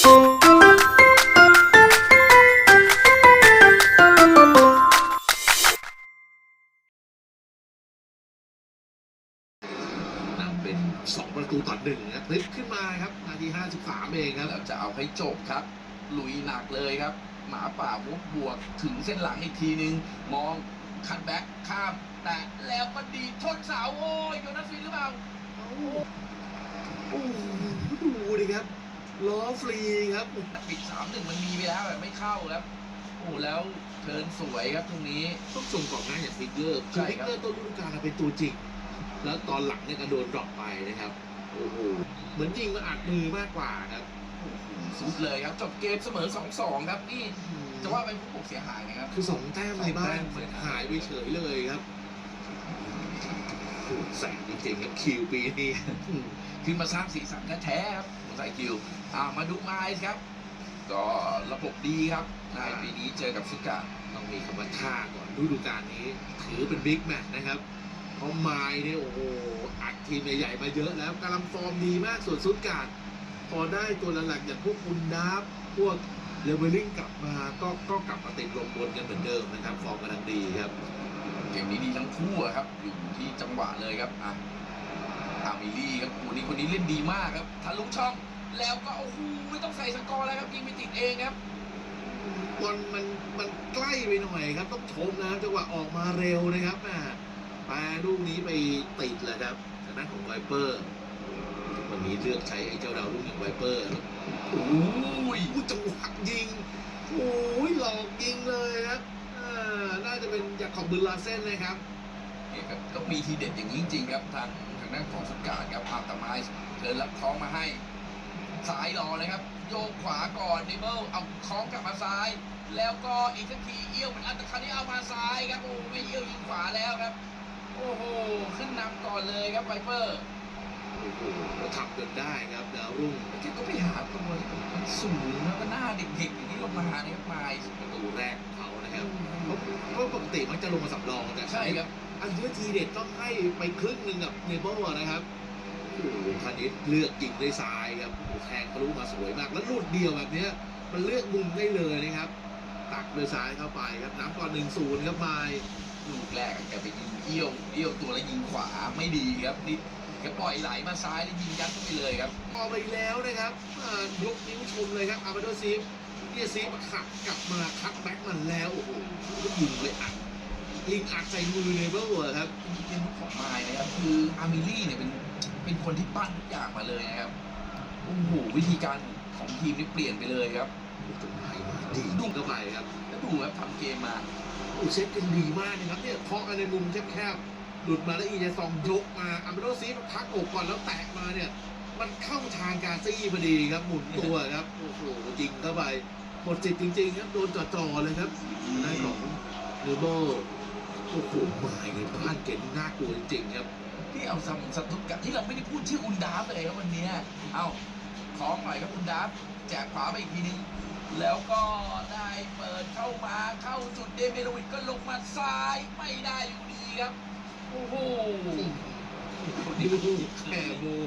นำเป็น 2 ประตูต่อหนึ่งนะครับพลิกขึ้นมาครับนาที 53 เองครับ แล้วจะเอาให้จบครับ ลุยหนักเลยครับ หมาป่าวุบบวกถึงเส้นหลังอีกทีนึง มองคัดแบ็คข้าม แต่แล้วก็ดีชนเสาโอ้ยโยนัสฟินหรือเปล่า โอ้โหดูดิครับ ล้อฟรีครับปิดสามหนึ่งมันมีไปแล้วอะไม่เข้าครับโอ้แล้วเทิร์นสวยครับตรงนี้ต้องส่งกล่องหน้าอย่างฟิกเกอร์ใช่คือฟิกครับเกอร์ต้นฤดูกาลเป็นตัวจริง แล้วตอนหลังเนี่ยก็โดนดรอปไปนะครับโอ้โหเหมือนยิงมาอัดมือมากกว่าครับโอ้โหสุดเลยครับจบเกมเสมอ2-2ครับนี่จะว่าเป็นผู้ปกเสียหายนะครับ คือสองแต้มในบ้านสองแต้มหายไปเฉยเลยครับ โอ้โหแสงจริงๆครับคิวปีนี้อืมขึ้นมาสร้างสีสันแท้ๆครับหัวใจคิวอ่ามาดูไมล์ครับ ก็ระบบดีครับในปีนี้เจอกับชุกาต้องมีคำว่าท่าก่อนฤดูกาลนี้ ถือเป็นบิ๊กแมตช์นะครับเพราะไมล์เนี่ยโอ้โหอัดทีมใหญ่ๆมาเยอะแล้วกำลังฟอร์มดีมากส่วนซุดการ์ดพอได้ตัวหลักๆอย่างพวกคุณดับพวกเลเวลลิ่งกลับมาก็ก็กลับมาติดลมบนกันเหมือนเดิมนะครับ ฟอร์มกำลังดีครับ เกมนี้ดีทั้งคู่อะครับ อยู่ที่จังหวะเลยครับอะอามิลี่ครับคนนี้คนนี้เล่นดีมากครับทะลุช่อง แล้วก็โอ้โหไม่ต้องใส่สกอร์แล้วครับยิงไปติดเองครับบอลมันมันใกล้ไปหน่อยครับ ต้องชมนะครับจังหวะออกมาเร็วนะครับแหม่แปรลูกนี้ไปติดแหละครับทางด้านของไวเปอร์ วันนี้เลือกใช้ไอ้เจ้าดาวรุ่งอย่างไวเปอร์แล้วโอ้ยอู้จังหวะยิงโอ้ยหลอกยิงเลยครับอ่าน่าจะ เป็นจากขอบบุลลาเส้นนะครับเนี่ยครับก็มีทีเด็ดอย่างนี้จริงๆครับทางทางด้านของสกัดครับอาตามายเดินรับท้องมาให้ซ้ายรอเลยครับ โยกขวาก่อนเนเบิลเอาคล้องกลับมาซ้าย แล้วก็อีกสักทีเอี้ยวเหมือนอันตะคันนี้เอามาซ้ายครับโอ้ไม่เอี้ยวยิงขวาแล้วครับ โอ้โหขึ้นนำก่อนเลยครับไวเปอร์โอ้โหทำจนได้ครับดาวรุ่งแกก็ไปหาตัวมันสูงแล้วก็หน้าเด็กๆอย่างนี้ลงมาเนี่ยครับไมล์ประตูแรก ติมันจะลงมาสำรองแต่ใช่ครับอันนี้ทีเด็ดต้องให้ไปครึ่งหนึ่งกับเนเบิลนะครับโอ้โหคานิสเลือกยิงด้วยซ้ายครับโอ้โหแทงทะลุมาสวยมาก แล้วลูดเดียวแบบเนี้ยมันเลือกมุมได้เลยนะครับ ตักด้วยซ้ายเข้าไปครับน้ำก่อนหนึ่งศูนย์ครับไมล์ลูกแรกอะแกไปยิงเอี้ยวเอี้ยวตัวแล้วยิงขวาไม่ดีครับนี่แกปล่อยไหลมาซ้ายแล้วยิงยัดเข้าไปเลยครับพอไปแล้วนะครับอ่ายกนิ้วชมเลยครับอาร์เบโดซีฟ เนี่ยซีฟมาขัดกลับมาคัดแบ็กมันแล้วโอ้โหยิงเลยอัดยิงอัดใส่มือเนเบิลอะครับจริงๆของไมล์นะครับคืออามิลี่เนี่ยเป็นเป็นคนที่ปั้นทุกอย่างมาเลยนะครับโอ้โหวิธีการของทีมนี่เปลี่ยนไปเลยครับตรงไหนมาดีดุ้งเข้าไปครับแล้วดูครับทำเกมมาโอ้เซตกันดีมากนะครับเนี่ยเคาะกันในมุมแคบๆหลุดมาแล้วอีเจซองยกมาอาร์เบโดซีฟพักอกก่อนแล้วแตะมาเนี่ยมันเข้าทางกาซี่พอดีครับหมุนตัวครับ โอ้โหยิงเข้าไป หมดจิตจริงๆครับโดนจ่อๆเลยครับได้ของเนเบิลโอ้โหมาในบ้านเก่งน่ากลัวจริงๆครับที่เอาซัมสัตุกะที่เราไม่ได้พูดชื่ออุนดาฟเลยครับวันเนี้ยเอาคล้องหน่อยครับอุนดาฟแจกขวาไปอีกทีนึงแล้วก็ได้เปิดเข้ามาเข้าจุดเดเมโลวิดก็ลงมาซ้ายไม่ได้อยู่ดีครับ โอ้โหดูแค่โม